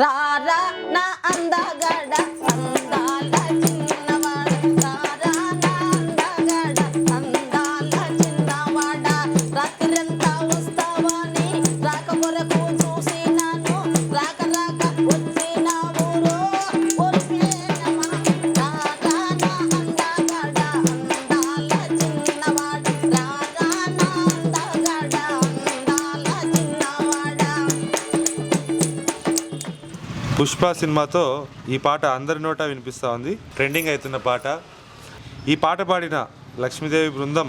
రారా నా అందగడ. పుష్ప సినిమాతో ఈ పాట అందరి నోట వినిపిస్తూ ఉంది. ట్రెండింగ్ అవుతున్న పాట. ఈ పాట పాడిన లక్ష్మీదేవి బృందం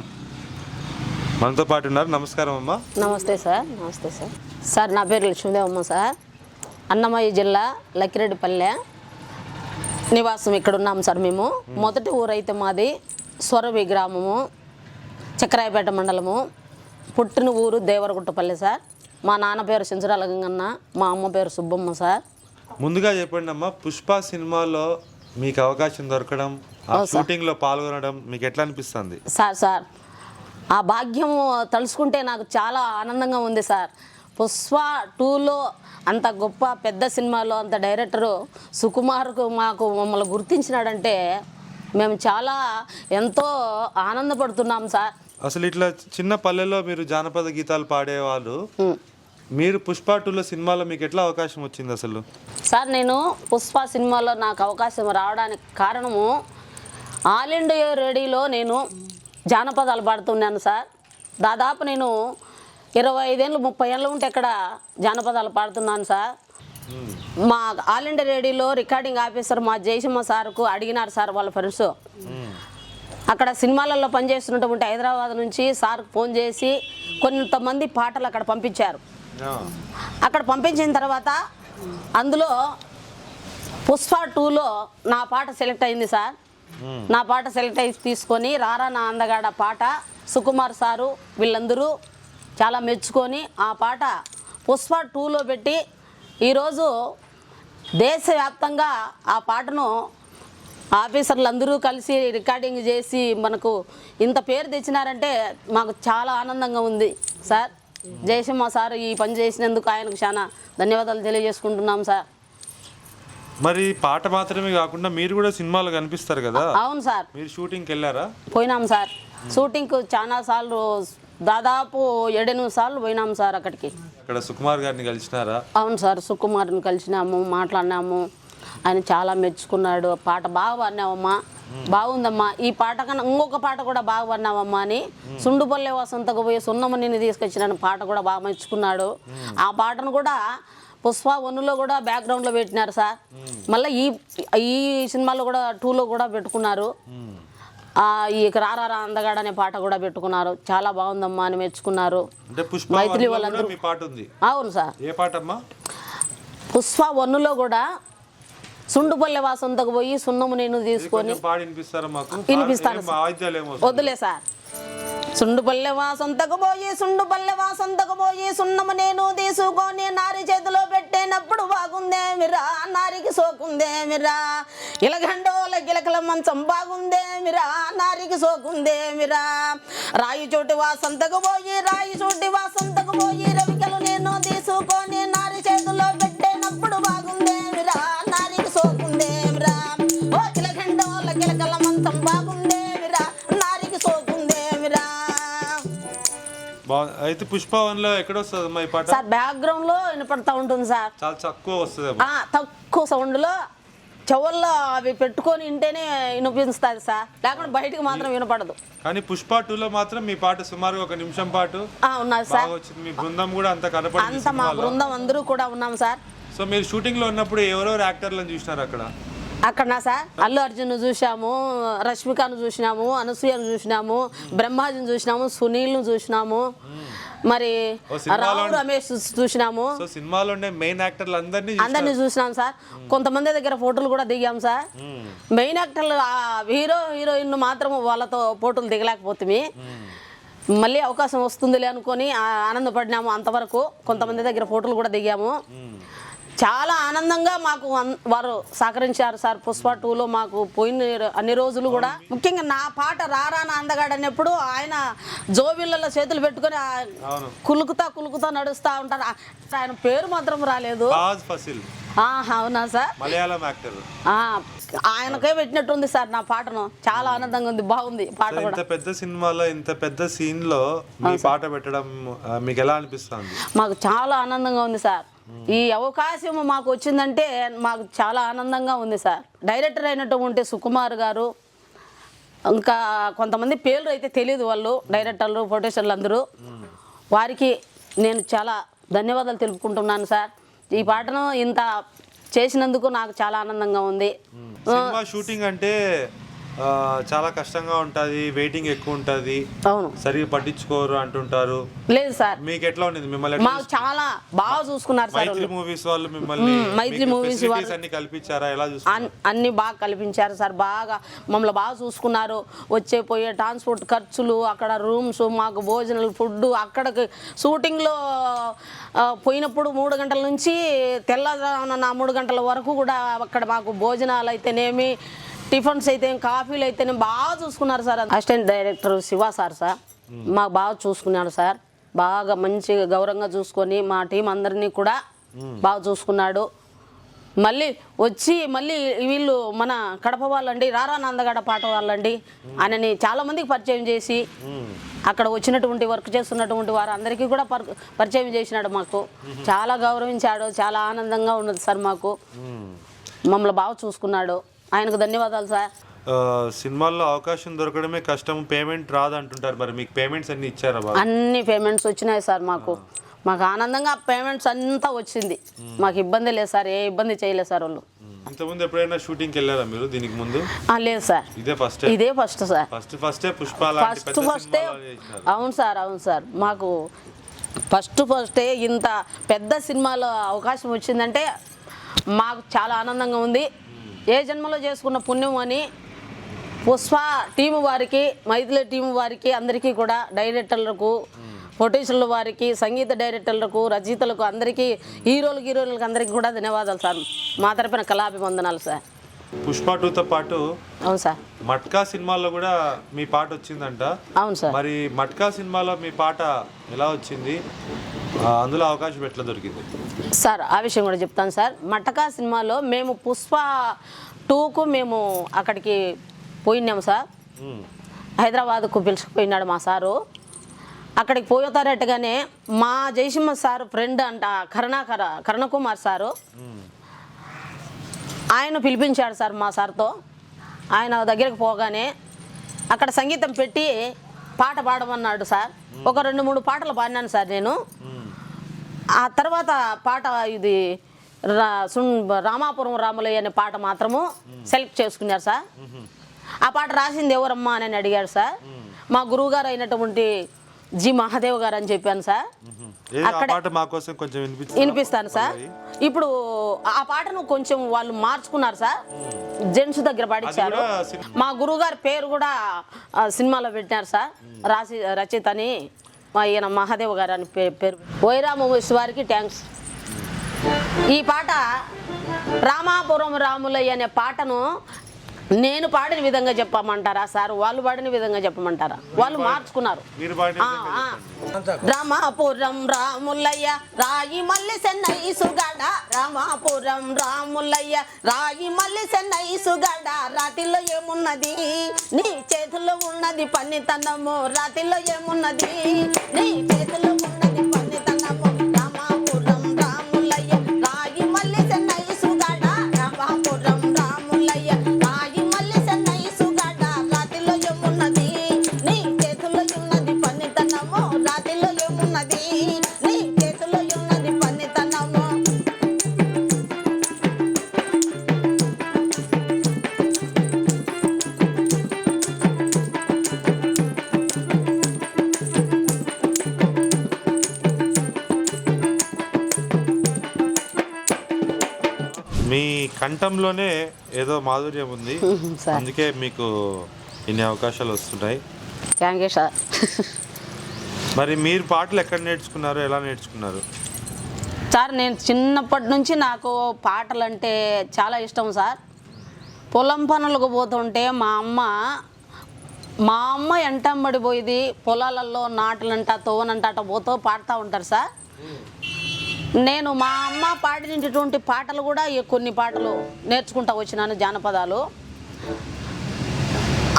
మనతో పాటు ఉన్నారు. నమస్కారం అమ్మా. నమస్తే సార్ నమస్తే సార్. సార్ నా పేరు లక్ష్మీదేవమ్మ సార్. అన్నమయ్య జిల్లా లక్కిరెడ్డిపల్లె నివాసం ఇక్కడ ఉన్నాం సార్ మేము. మొదటి ఊరైతే మాది స్వరవి గ్రామము చక్రాయపేట మండలము. పుట్టిన ఊరు దేవరగుట్టపల్లి సార్. మా నాన్న పేరు సించరాల గంగన్న మా అమ్మ పేరు సుబ్బమ్మ సార్. ముందుగా చెప్పండి అమ్మా పుష్ప సినిమాలో మీకు అవకాశం దొరకడం ఆ షూటింగ్లో పాల్గొనడం మీకు ఎట్లా అనిపిస్తుంది? సార్ సార్ ఆ భాగ్యం తలుచుకుంటే నాకు చాలా ఆనందంగా ఉంది సార్. పుష్ప టూలో అంత గొప్ప పెద్ద సినిమాలో అంత డైరెక్టరు సుకుమార్కు మాకు మమ్మల్ని గుర్తించినాడంటే మేము చాలా ఎంతో ఆనందపడుతున్నాం సార్. అసలు ఇట్లా చిన్న పల్లెలో మీరు జానపద గీతాలు పాడేవాళ్ళు. మీరు పుష్ప టూలో సినిమాలో మీకు ఎట్లా అవకాశం వచ్చింది అసలు? సార్ నేను పుష్ప సినిమాలో నాకు అవకాశం రావడానికి కారణము ఆల్ ఇండియా రేడియోలో నేను జానపదాలు పాడుతున్నాను సార్. దాదాపు నేను ఇరవై ఐదేళ్ళు ముప్పై ఏళ్ళు ఉంటే ఇక్కడ జానపదాలు పాడుతున్నాను సార్. మా ఆల్ ఇండియా రేడియోలో రికార్డింగ్ ఆఫీసర్ మా జయసింహ సార్కు అడిగినారు సార్ వాళ్ళ ఫ్రెండ్స్. అక్కడ సినిమాలలో పనిచేస్తున్నటువంటి హైదరాబాద్ నుంచి సార్కు ఫోన్ చేసి కొంతమంది పాటలు అక్కడ పంపించారు. అక్కడ పంపించిన తర్వాత అందులో పుష్ప టూలో నా పాట సెలెక్ట్ అయింది సార్. నా పాట సెలెక్ట్ అయి తీసుకొని రారా నా అందగాడ పాట సుకుమార్ సారు వీళ్ళందరూ చాలా మెచ్చుకొని ఆ పాట పుష్ప టూలో పెట్టి ఈరోజు దేశవ్యాప్తంగా ఆ పాటను ఆఫీసర్లు అందరూ కలిసి రికార్డింగ్ చేసి మనకు ఇంత పేరు తెచ్చినారంటే మాకు చాలా ఆనందంగా ఉంది సార్. జయసింహ సార్ ఈ పని చేసినందుకు ఆయనకు చాలా ధన్యవాదాలు తెలియజేసుకుంటున్నాం సార్. మరి పాట మాత్రమే కాకుండా మీరు కూడా సినిమాలో కనిపిస్తారు కదా? అవును సార్. మీరు షూటింగ్కి వెళ్ళారా? పోయినాం సార్. షూటింగ్కు చాలా సార్లు దాదాపు ఏడెనిమిది సార్లు పోయినాం సార్ అక్కడికి. అక్కడ సుకుమార్ గారిని కలిసినారా? అవును సార్ సుకుమార్ని కలిసినాము మాట్లాడినాము. ఆయన చాలా మెచ్చుకున్నాడు పాట బాగా పాడినావమ్మా. బాగుందమ్మా. ఈ పాట కన్నా ఇంకొక పాట కూడా బాగా పాడినావమ్మా అని సుండుపల్లె వసంతకు పోయి సున్నమ్మ నిన్ను తీసుకొచ్చిన పాట కూడా బాగా మెచ్చుకున్నాడు. ఆ పాటను కూడా పుష్ప వన్నులో కూడా బ్యాక్గ్రౌండ్లో పెట్టినారు సార్. మళ్ళీ ఈ ఈ సినిమాలో కూడా టూలో కూడా పెట్టుకున్నారు. ఆ, ఈ రారా అందగాడ అనే పాట కూడా పెట్టుకున్నారు. చాలా బాగుందమ్మా అని మెచ్చుకున్నారు. వన్లో కూడా వాళ్ళందరూ అవును సార్. ఏ పాట అమ్మా పుష్ప వన్నులో కూడా సుండుపల్లె వాసంతకు పోయి సున్నము నేను తీసుకొని వినిపిస్తాను వద్దులే సార్. సుండుపల్లె వాసంతకు పోయి సుండుపల్లె వాసంతకు పోయి సున్నము నేను తీసుకొని నారి చేతిలో పెట్టేనప్పుడు బాగుందేమిరా నారికి సోకుందేమిరా ఇలగండోల గిలకల మంచం బాగుందేమిరా నారికి సోకుందేమిరా రాయి చోటి వాసంతకు పోయి రాయి చోటి వాసంతకు పోయి బాగుంది అయితే పుష్ప వన్లో ఎక్కడ వస్తుంది అమ్మా ఈ పాట? సార్ బ్యాక్గ్రౌండ్లో వినపడతా ఉంటుంది సార్. చాలా తక్కువ వస్తుంది ఆ, తక్కువ సౌండ్లో చెవుల్లో అవి పెట్టుకొని వింటేనే వినిపిస్తుంది సార్. లేకుంటే బయటికి మాత్రం వినపడదు. కానీ పుష్ప టూలో మాత్రం మీ పాట సుమారుగా ఒక నిమిషం పాటు ఆ, ఉన్నది సార్. బాగా వచ్చింది మీ బృందం కూడా అంత కనపడింది అంత మా సినిమాలో. బృందం అందరూ కూడా ఉన్నాం సార్. సో మీరు షూటింగ్లో ఉన్నప్పుడు ఎవరెవరు యాక్టర్లను చూసినారు అక్కడ? అక్కడ నా సార్ అల్లు అర్జున్ చూసాము రష్మికను చూసినాము అనసూయను చూసినాము బ్రహ్మాజిని చూసినాము సునీల్ను చూసినాము. మరి రావు రమేష్ చూసినాము. సినిమాలో మెయిన్ యాక్టర్లు అందరినీ అందరినీ చూసినాం సార్. కొంతమంది దగ్గర ఫోటోలు కూడా దిగాం సార్. మెయిన్ యాక్టర్లు హీరో హీరోయిన్ మాత్రం వాళ్ళతో ఫోటోలు దిగలేకపోతుంది మళ్ళీ అవకాశం వస్తుందిలే అనుకొని ఆనందపడినాము అంతవరకు. కొంతమంది దగ్గర ఫోటోలు కూడా దిగాము. చాలా ఆనందంగా మాకు వారు సహకరించారు సార్. పుష్ప టూలో మాకు పోయిన అన్ని రోజులు కూడా. ముఖ్యంగా నా పాట రారా అందగాడు అన్నప్పుడు ఆయన జోబిళ్ళలో చేతులు పెట్టుకొని కులుకుతా కులుకుతా నడుస్తూ ఉంటారు. ఆయన పేరు మాత్రం రాలేదు. అవునా సార్? మలయాళం యాక్టర్. ఆ, ఆయనకే పెట్టినట్టుంది సార్ నా పాటను. చాలా ఆనందంగా ఉంది. బాగుంది పాట ఇంత పెద్ద సినిమాలో ఇంత పెద్ద సీన్లో మీ పాట పెట్టడం మీకు ఎలా అనిపిస్తుంది? మాకు చాలా ఆనందంగా ఉంది సార్. ఈ అవకాశం మాకు వచ్చిందంటే మాకు చాలా ఆనందంగా ఉంది సార్. డైరెక్టర్ అయినటువంటి సుకుమార్ గారు ఇంకా కొంతమంది పేర్లు అయితే తెలియదు వాళ్ళు డైరెక్టర్లు ప్రొడ్యూసర్లు అందరూ. వారికి నేను చాలా ధన్యవాదాలు తెలుపుకుంటున్నాను సార్. ఈ పాటను ఇంత చేసినందుకు నాకు చాలా ఆనందంగా ఉంది. షూటింగ్ అంటే చాలా కష్టంగా ఉంటది వెయిటింగ్ ఎక్కువ ఉంటది. అవును. సరిగా పట్టించుకోరు అంటుంటారు. లేదు సార్. మీకు ఎట్లా ఉండింది మిమ్మల్ని మాకు చాలా బాగా చూసుకున్నారు సార్ మైత్రి మూవీస్ వాళ్ళు మిమ్మల్ని మ్మ్, మైత్రి facilities వాళ్ళు- అన్ని కల్పించారా? ఎలా అన్ని బాగా కల్పించారు సార్ బాగా మమ్మల్ని బాగా చూసుకున్నారు. వచ్చే పోయే ట్రాన్స్పోర్ట్ ఖర్చులు అక్కడ రూమ్స్ మాకు భోజనాలు ఫుడ్ అక్కడికి షూటింగ్లో పోయినప్పుడు మూడు గంటల నుంచి తెల్లవారున మూడు గంటల వరకు కూడా అక్కడ మాకు భోజనాలు అయితేనేమి టిఫిన్స్ అయితే కాఫీలు అయితేనే బాగా చూసుకున్నారు sir. Assistant director Shiva sir sir. మాకు బాగా చూసుకున్నాడు సార్. బాగా మంచిగా గౌరవంగా చూసుకొని మా టీం అందరినీ కూడా బాగా చూసుకున్నాడు. మళ్ళీ వచ్చి మళ్ళీ వీళ్ళు మన కడప వాళ్ళండి రారా నందగడ పాట వాళ్ళండి ఆయనని చాలా మందికి పరిచయం చేసి అక్కడ వచ్చినటువంటి వర్క్ చేస్తున్నటువంటి వారు అందరికీ కూడా పర్ పరిచయం చేసినాడు మాకు. చాలా గౌరవించాడు చాలా ఆనందంగా ఉన్నది సార్ మాకు. మ్మ్. మమ్మల్ని బాగా చూసుకున్నాడు. ఆయనకు ధన్యవాదాలు సార్. సినిమాల్లో అవకాశం దొరకడమే కష్టం పేమెంట్ రాదు అంటుంటారు మరి మీకు పేమెంట్స్ అన్ని ఇచ్చారా అన్ని పేమెంట్స్ వచ్చినాయి సార్ మాకు. మాకు ఆనందంగా పేమెంట్స్ అంతా వచ్చింది. మాకు ఇబ్బంది లేదు సార్ ఏ ఇబ్బంది చేయలేదు సార్ వాళ్ళు. ఇంతకుముందు ఎప్పుడైనా షూటింగ్కి వెళ్ళారా మీరు దీనికి ముందు? లేదు సార్. ఇదే ఫస్ట్ ఇదే ఫస్ట్ సార్. ఫస్ట్ ఫస్టే పుష్ప ఫస్ట్ ఫస్టే అవును సార్ అవును సార్. మాకు ఫస్ట్ ఫస్టే ఇంత పెద్ద సినిమాలో అవకాశం వచ్చిందంటే మాకు చాలా ఆనందంగా ఉంది. ఏ జన్మలో చేసుకున్న పుణ్యం అని పుష్ప టీము వారికి మైథిలి టీము వారికి అందరికీ కూడా డైరెక్టర్లకు ప్రొడ్యూసర్ల వారికి సంగీత డైరెక్టర్లకు రచయితలకు అందరికీ హీరోలకు హీరోలకు అందరికీ కూడా ధన్యవాదాలు సార్. మా తరపున కళాభివందనాలు సార్. పుష్ప టూతో పాటు అవును సార్. మట్కా సినిమాలో కూడా మీ పాట వచ్చిందంట. అవును సార్. మరి మట్కా సినిమాలో మీ పాట ఎలా వచ్చింది? అందులో అవకాశం ఎట్లా దొరికింది? సార్ ఆ విషయం కూడా చెప్తాను సార్. మట్టకా సినిమాలో మేము పుష్ప టూకు మేము అక్కడికి పోయినాము సార్. హైదరాబాద్కు పిలుచుకుపోయినాడు మా సారు. అక్కడికి పోతారట్టుగానే మా జయసింహ సార్ ఫ్రెండ్ అంట కరుణాకర కరుణకుమార్ సారు. ఆయన పిలిపించాడు సార్ మా సార్తో. ఆయన దగ్గరికి పోగానే అక్కడ సంగీతం పెట్టి పాట పాడమన్నాడు సార్. ఒక రెండు మూడు పాటలు పాడినాను సార్ నేను. ఆ తర్వాత పాట ఇది రామాపురం రాములయ్య అనే పాట మాత్రము సెలెక్ట్ చేసుకున్నారు సార్. ఆ పాట రాసింది ఎవరమ్మా అని అడిగాడు సార్. మా గురువుగారు అయినటువంటి జి మహాదేవ్ గారు అని చెప్పాను సార్. వినిపించు వినిపిస్తాను సార్. ఇప్పుడు ఆ పాటను కొంచెం వాళ్ళు మార్చుకున్నారు సార్. జెంట్స్ దగ్గర పాడించారు. మా గురువుగారి పేరు కూడా సినిమాలో పెట్టినారు సార్. రాసి రచయిత అని. మా ఈయన మహాదేవ్ గారు అని పేరు. వైరామ వారికి థ్యాంక్స్ ఈ పాట రామాపురం రాములయ్య అనే పాటను నేను పాడిన విధంగా చెప్పమంటారా సార్? వాళ్ళు పాడిన విధంగా చెప్పమంటారా? వాళ్ళు మార్చుకున్నారు. రామాపురం రాములయ్య రాయి మల్లి సెన్నై సుగడ. రామాపురం రాములయ్య రాయి మల్లి సెన్నై సుగడ. రాతిలో ఏమున్నది? నీ చేతిలో ఉన్నది పన్నితనము రాతిలో ఏమున్నది? నీ చేతిలో ఉన్నది కంఠంలోనే ఏదో మాధుర్యం ఉంది. అందుకే మీకు ఇన్ని అవకాశాలు వస్తున్నాయి. థ్యాంక్ యూ సార్ మరి మీరు పాటలు ఎక్కడ నేర్చుకున్నారు? ఎలా నేర్చుకున్నారు? సార్ నేను చిన్నప్పటి నుంచి నాకు పాటలు అంటే చాలా ఇష్టం సార్. పొలం పనులకు పోతుంటే మా అమ్మ మా అమ్మ ఎంటంబడి పోయేది పొలాలలో నాటలంట తోవనంట అట్ట పోతూ పాడుతూ ఉంటారు సార్. నేను మా అమ్మ పాడినటువంటి పాటలు కూడా కొన్ని పాటలు నేర్చుకుంటా వచ్చినాను జానపదాలు.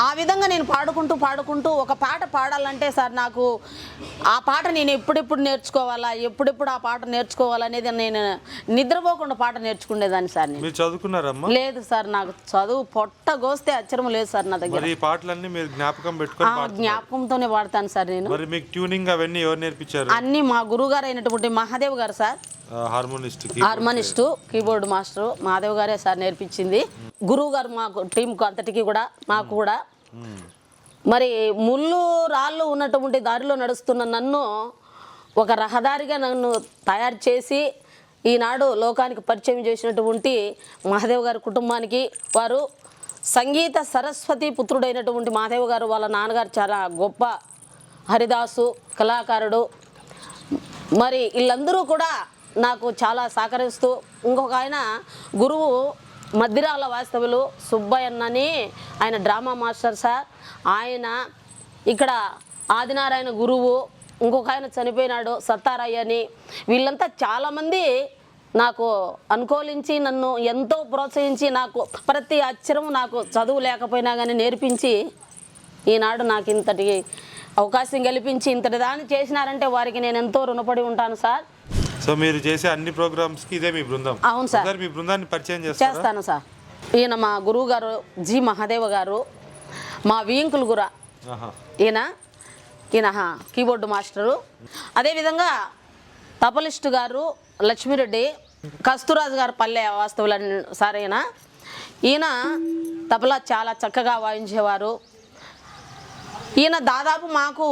ఆ విధంగా నేను పాడుకుంటూ పాడుకుంటూ ఒక పాట పాడాలంటే సార్ నాకు ఆ పాట నేను ఎప్పుడెప్పుడు నేర్చుకోవాలా ఎప్పుడెప్పుడు ఆ పాట నేర్చుకోవాలనేది నేను నిద్రపోకుండా పాట నేర్చుకునేదాన్ని సార్ నేను. మీరు చదువుకున్నారమ్మా? లేదు సార్ నాకు చదువు పొట్ట గోస్తే అచ్చరం లేదు సార్ నా దగ్గర. మరి ఈ పాటలన్నీ మీరు జ్ఞాపకం ఆ పెట్టుకొని పాడుతున్నారు. జ్ఞాపకంతోనే పాడతాను సార్ నేను. మరి మీకు ట్యూనింగ్ అవన్నీ ఎవరు నేర్పించారు? అన్నీ మా గురువుగారు అయినటువంటి మహాదేవ్ గారు సార్. హార్మోనిస్ట్కి హార్మోనిస్టు కీబోర్డ్ మాస్టరు మాధవ్ గారే సార్ నేర్పించింది. గురువు గారు మాకు టీంకు అంతటికి కూడా మాకు కూడా మరి ముళ్ళు రాళ్ళు ఉన్నటువంటి దారిలో నడుస్తున్న నన్ను ఒక రహదారిగా నన్ను తయారు చేసి ఈనాడు లోకానికి పరిచయం చేసినటువంటి మహాదేవ్ గారి కుటుంబానికి వారు సంగీత సరస్వతి పుత్రుడైనటువంటి మహాదేవ్ గారు వాళ్ళ నాన్నగారు చాలా గొప్ప హరిదాసు కళాకారుడు. మరి వీళ్ళందరూ కూడా నాకు చాలా సహకరిస్తూ ఇంకొక ఆయన గురువు మద్దిరాల వాస్తవులు సుబ్బయ్యన్నని ఆయన డ్రామా మాస్టర్ సార్. ఆయన ఇక్కడ ఆదినారాయణ గురువు ఇంకొక ఆయన చనిపోయినాడు సత్తారయ్య అని. వీళ్ళంతా చాలామంది నాకు అనుకూలించి నన్ను ఎంతో ప్రోత్సహించి నాకు ప్రతి అక్షరం నాకు చదువు లేకపోయినా కానీ నేర్పించి ఈనాడు నాకు ఇంతటి అవకాశం కల్పించి ఇంతటి దాన్ని చేసినారంటే వారికి నేను ఎంతో రుణపడి ఉంటాను సార్. సో మీరు చేసే అన్ని ప్రోగ్రామ్స్కి ఇదే మీ బృందం. అవును సార్. మీ బృందాన్ని పరిచయం చేస్తాను సార్. ఈయన మా గురువు గారు జి మహాదేవ గారు మా వియంకులు గుర. ఈయన ఈయన కీబోర్డు మాస్టరు. అదేవిధంగా తపలిస్ట్ గారు లక్ష్మిరెడ్డి కస్తూరాజు గారు పల్లె వాస్తవులు సార్ ఈయన. ఈయన తబలా చాలా చక్కగా వాయించేవారు. ఈయన దాదాపు మాకు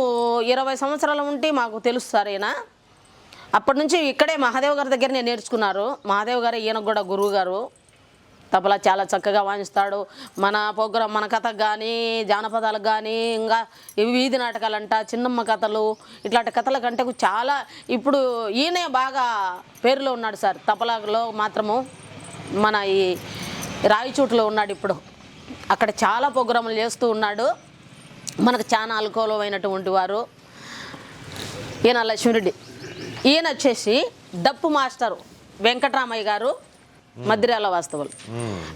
ఇరవై సంవత్సరాల ఉంటే మాకు తెలుసు సార్ ఈయన. అప్పటి నుంచి ఇక్కడే మహాదేవ్ గారి దగ్గర నేను నేర్చుకున్నారు. మహాదేవ్ గారు ఈయనకు కూడా గురువు గారు. తబలా చాలా చక్కగా వాయిస్తాడు. మన ప్రోగ్రాం మన కథకు కానీ జానపదాలకు కానీ ఇంకా వీధి నాటకాలంట చిన్నమ్మ కథలు ఇట్లాంటి కథల కంటే చాలా ఇప్పుడు ఈయనే బాగా పేరులో ఉన్నాడు సార్. తబలాలో మాత్రము మన ఈ రాయిచూటులో ఉన్నాడు ఇప్పుడు. అక్కడ చాలా ప్రోగ్రాములు చేస్తూ ఉన్నాడు. మనకు చాలా అనుకూలమైనటువంటి వారు. ఈయన లక్ష్మీరెడ్డి. ఈయన వచ్చేసి డప్పు మాస్టరు వెంకటరామయ్య గారు మద్దిరాల వాస్తవులు.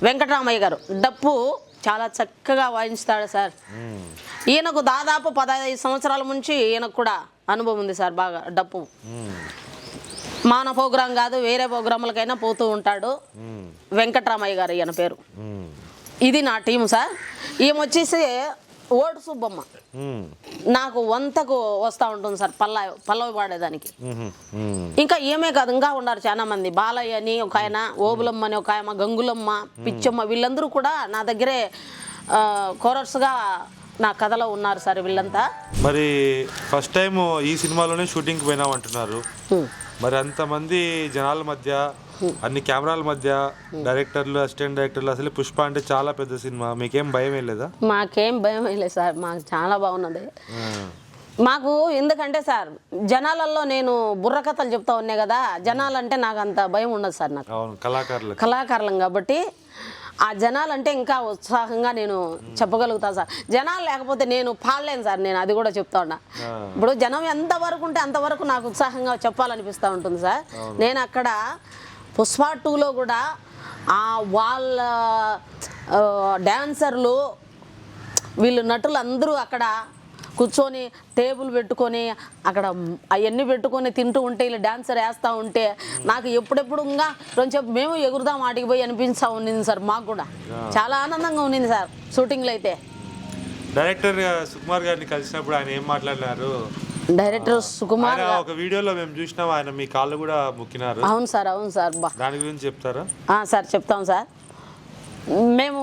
వెంకటరామయ్య గారు. డప్పు చాలా చక్కగా వాయించుతాడు సార్. ఈయనకు దాదాపు పదహైదు సంవత్సరాల నుంచి ఈయనకు కూడా అనుభవం ఉంది సార్ బాగా డప్పు. మాన ప్రోగ్రాం కాదు వేరే ప్రోగ్రాములకైనా పోతూ ఉంటాడు వెంకటరామయ్య గారు ఈయన పేరు. ఇది నా టీం సార్. ఈమె వచ్చేసి ఓటు సుబ్బమ్మ మ్మ్. నాకు వంతకు వస్తూ ఉంటుంది సార్ పల్ల పల్లవి పాడేదానికి. ఇంకా ఏమే కాదు ఇంకా ఉన్నారు చాలా మంది బాలయ్య అని ఒక ఆయన ఓబులమ్మ అని ఒక ఆయన గంగులమ్మ పిచ్చమ్మ వీళ్ళందరూ కూడా నా దగ్గరే కోరస్గా నా కథలో ఉన్నారు సార్ వీళ్ళంతా మరి ఫస్ట్ టైం ఈ సినిమాలోనే షూటింగ్కి పోయినాం అంటున్నారు హ్మ్. మరి అంతమంది జనాల మధ్య అన్ని కెమెరాల మధ్య డైరెక్టర్లు అసిస్టెంట్ డైరెక్టర్లు అసలు పుష్ప అంటే చాలా పెద్ద సినిమా. మీకేం భయం లేదా? మాకేం భయం లేదు సార్. మాకు చాలా బాగున్నది. మాకు ఎందుకంటే సార్ జనాలలో నేను బుర్ర కథలు చెప్తా ఉన్నాయి కదా జనాలంటే నాకు అంత భయం ఉండదు సార్ నాకు. అవును కళాకారులకు. కళాకారులం కాబట్టి ఆ జనాలంటే ఇంకా ఉత్సాహంగా నేను చెప్పగలుగుతాను సార్. జనాలు లేకపోతే నేను పాడలేను సార్ నేను అది కూడా చెప్తా ఉన్నా. ఇప్పుడు జనం ఎంతవరకు ఉంటే అంతవరకు నాకు ఉత్సాహంగా చెప్పాలనిపిస్తూ ఉంటుంది సార్. నేను అక్కడ పుష్ప టూలో కూడా ఆ వాళ్ళ ఆ, డాన్సర్లు వీళ్ళు నటులు అందరూ అక్కడ కూర్చొని టేబుల్ పెట్టుకొని అక్కడ అవన్నీ పెట్టుకొని తింటూ ఉంటే వీళ్ళు డాన్సర్ వేస్తూ ఉంటే నాకు ఎప్పుడెప్పుడు ఇంకా కొంచెం మేము ఎగురుదాం ఆటికి పోయి అనిపిస్తా ఉండింది సార్ మాకు కూడా. చాలా ఆనందంగా ఉండింది సార్ షూటింగ్లో అయితే. డైరెక్టర్ సుకుమార్ గారిని కలిసినప్పుడు ఆయన ఏం మాట్లాడినారు? డైరెక్టర్ సుకుమార్ ఆయన ఒక వీడియోలో మేము చూసినాం ఆయన మీ కాళ్ళు కూడా ముక్కినారు. అవును సార్ అవును సార్. బా. దాని గురించి చెప్తారా? ఆ, సార్ చెప్తాం సార్. మేము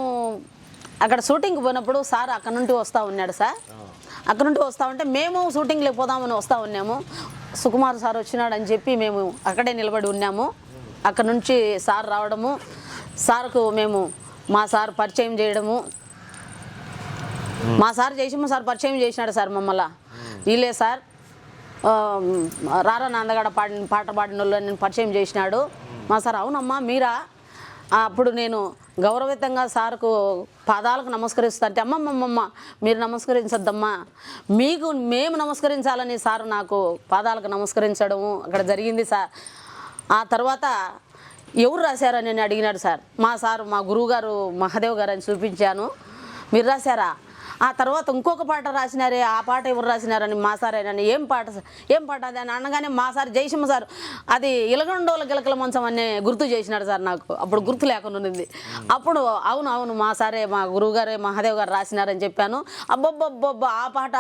అక్కడ షూటింగ్కి పోయినప్పుడు సార్ అక్కడ నుండి వస్తూ ఉన్నాడు సార్. అక్కడ నుండి వస్తూ ఉంటే మేము షూటింగ్లోకి పోదామని వస్తూ ఉన్నాము. సుకుమార్ సార్ వచ్చినాడు అని చెప్పి మేము అక్కడే నిలబడి ఉన్నాము. అక్కడ నుంచి సార్ రావడము సార్కు మేము మా సార్ పరిచయం చేయడము. మా సార్ జయసింహ సార్ పరిచయం చేసినాడు సార్ మమ్మల్ని. వీళ్ళే సార్. రారా నాందగడ పాడిన పాట పాడిన వాళ్ళు నేను పరిచయం చేసినాడు. మా సార్ అవునమ్మా మీరా? అప్పుడు నేను గౌరవితంగా సార్కు పాదాలకు నమస్కరిస్తా అంటే అమ్మమ్మమ్మ మీరు నమస్కరించద్దమ్మా. మీకు మేము నమస్కరించాలని సార్ నాకు పాదాలకు నమస్కరించడము అక్కడ జరిగింది సార్. ఆ తర్వాత ఎవరు రాశారని నేను అడిగినాడు సార్. మా సార్ మా గురువుగారు మహాదేవ్ గారు అని చూపించాను. మీరు రాశారా? ఆ తర్వాత ఇంకొక పాట రాసినారే ఆ పాట ఎవరు రాసినారని మా సార్ అని ఏం పాట సార్? ఏం పాట అది అని అనగానే మా సార్ జయసింహ సార్ అది ఇలగండోల గిలకల మంచం అని గుర్తు చేసినాడు సార్ నాకు. అప్పుడు గుర్తు లేకుండా ఉన్నది అప్పుడు అవును అవును మా సారే మా గురువు గారే మహాదేవ్ గారు రాసినారని చెప్పాను. అబ్బబ్బబ్బబ్బ ఆ పాట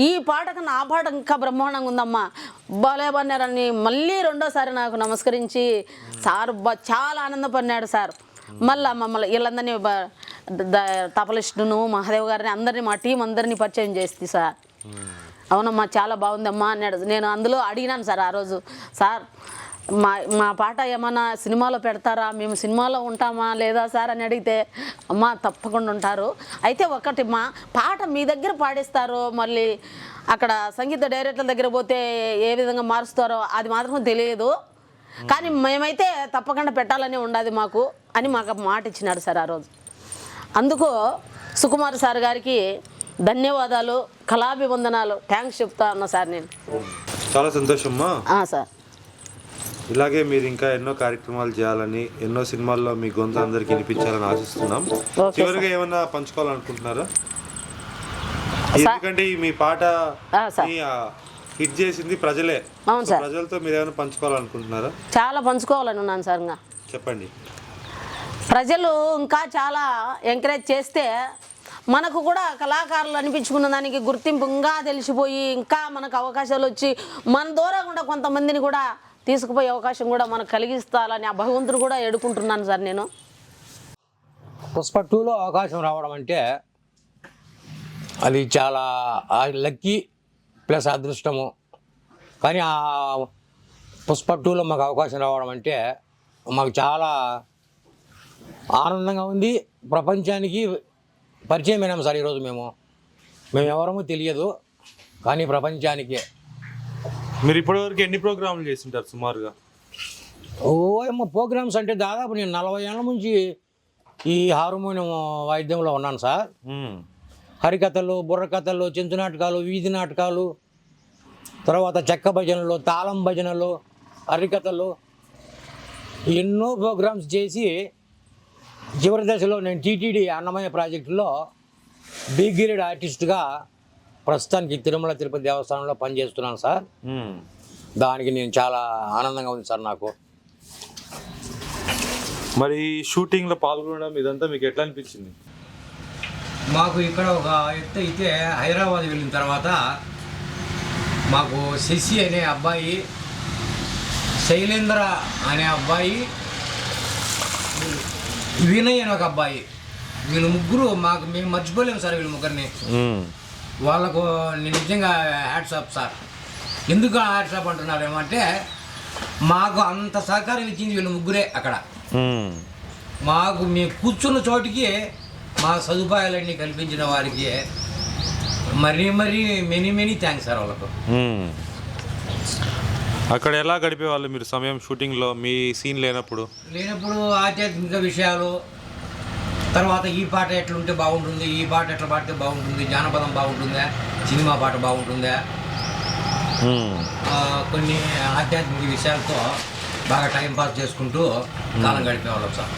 ఈ పాట కన్నా ఆ పాట ఇంకా బ్రహ్మాండంగా ఉందమ్మా. బాలే పన్నారని మళ్ళీ రెండోసారి నాకు నమస్కరించి సార్ చాలా ఆనందపడినాడు సార్. మళ్ళా మమ్మల్ని వీళ్ళందరినీ తపలిష్ణును మహాదేవ్ గారిని అందరినీ మా టీం అందరినీ పరిచయం చేస్తుంది సార్. అవునమ్మా చాలా బాగుందమ్మా అన్నాడు. నేను అందులో అడిగినాను సార్ ఆ రోజు. సార్ మా మా పాట ఏమన్నా సినిమాలో పెడతారా? మేము సినిమాలో ఉంటామా లేదా సార్? అని అడిగితే అమ్మా తప్పకుండా ఉంటారు. అయితే ఒకటి మా పాట మీ దగ్గర పాడిస్తారు మళ్ళీ అక్కడ సంగీత డైరెక్టర్ల దగ్గర పోతే ఏ విధంగా మారుస్తారో అది మాత్రం తెలియదు. కానీ మేమైతే తప్పకుండా పెట్టాలని ఉండదు మాకు అని మాకు మాట ఇచ్చినాడు సార్ ఆ రోజు. అందుకు సుకుమార్ సార్ గారికి ధన్యవాదాలు కళాభివందనాలు. థ్యాంక్స్ చెప్తా ఉన్నా సార్ నేను. చాలా సంతోషమ్మా. సార్. ఇలాగే మీరు ఇంకా ఎన్నో కార్యక్రమాలు చేయాలని ఎన్నో సినిమాల్లో మీ గొంతు అందరికి వినిపించాలని ఆశిస్తున్నాం. చివరిగా ఏమన్నా పంచుకోవాలనుకుంటున్నారా? ఎందుకంటే మీ పాట హిట్ చేసింది ప్రజలే. అవును సార్. ప్రజలతో మీరు ఏమైనా పంచుకోవాలనుకుంటున్నారా? చాలా పంచుకోవాలని ఉన్నాను సార్ ఇంకా. చెప్పండి. ప్రజలు ఇంకా చాలా ఎంకరేజ్ చేస్తే మనకు కూడా కళాకారులు అనిపించుకున్న దానికి గుర్తింపు ఇంకా తెలిసిపోయి ఇంకా మనకు అవకాశాలు వచ్చి మన ద్వారా కూడా కొంతమందిని కూడా తీసుకుపోయే అవకాశం కూడా మనకు కలిగిస్తాలని ఆ భగవంతుడు కూడా ఎడుకుంటున్నాను సార్ నేను. పుష్ప టూలో అవకాశం రావడం అంటే అది చాలా లక్కీ ప్లస్ అదృష్టము. కానీ ఆ పుష్ప టూలో మాకు అవకాశం రావడం అంటే మాకు చాలా ఆనందంగా ఉంది. ప్రపంచానికి పరిచయం అయినాం సార్ ఈరోజు మేము. మేము ఎవరమో తెలియదు కానీ ప్రపంచానికి. మీరు ఇప్పటివరకు ఎన్ని ప్రోగ్రాములు చేసింటారు సుమారుగా? ఓ ఏమో ప్రోగ్రామ్స్ అంటే దాదాపు నేను నలభై ఏళ్ళ నుంచి ఈ హార్మోనియం వాయిద్యంలో ఉన్నాను సార్. హరికథలు బుర్రకథలు చెంచు నాటకాలు వీధి నాటకాలు తర్వాత చెక్క భజనలు తాళం భజనలు హరికథలు ఎన్నో ప్రోగ్రామ్స్ చేసి చివరి దశలో నేను టీటీడీ అన్నమయ్య ప్రాజెక్టులో బి గ్రేడ్ ఆర్టిస్ట్గా ప్రస్తుతానికి తిరుమల తిరుపతి దేవస్థానంలో పనిచేస్తున్నాను సార్. దానికి నేను చాలా ఆనందంగా ఉంది సార్ నాకు. మరి షూటింగ్లో పాల్గొనడం ఇదంతా మీకు ఎట్లా అనిపించింది? మాకు ఇక్కడ ఒక ఎత్తు అయితే హైదరాబాద్ వెళ్ళిన తర్వాత మాకు శశి అనే అబ్బాయి శైలేంద్ర అనే అబ్బాయి వినయ్ అనే ఒక అబ్బాయి వీళ్ళు ముగ్గురు మాకు మేము మర్చిపోలేము సార్ వీళ్ళ ముగ్గురిని. వాళ్ళకు నేను నిజంగా హ్యాట్సాప్ సార్ ఎందుకు హ్యాట్సాప్ అంటున్నారేమంటే మాకు అంత సహకారం ఇచ్చింది వీళ్ళు ముగ్గురే అక్కడ. మాకు మేము కూర్చున్న చోటికి మా సదుపాయాలన్నీ కల్పించిన వారికి మరీ మరీ మెనీ మెనీ థ్యాంక్స్ సార్ వాళ్ళకు. అక్కడ ఎలా గడిపేవాళ్ళు మీరు సమయం షూటింగ్లో మీ సీన్ లేనప్పుడు? లేనప్పుడు ఆధ్యాత్మిక విషయాలు తర్వాత ఈ పాట ఎట్లుంటే బాగుంటుంది ఈ పాట ఎట్లా పాడితే బాగుంటుంది జానపదం బాగుంటుందా సినిమా పాట బాగుంటుందా? కొన్ని ఆధ్యాత్మిక విషయాలతో బాగా టైం పాస్ చేసుకుంటూ కాలం గడిపేవాళ్ళం సార్.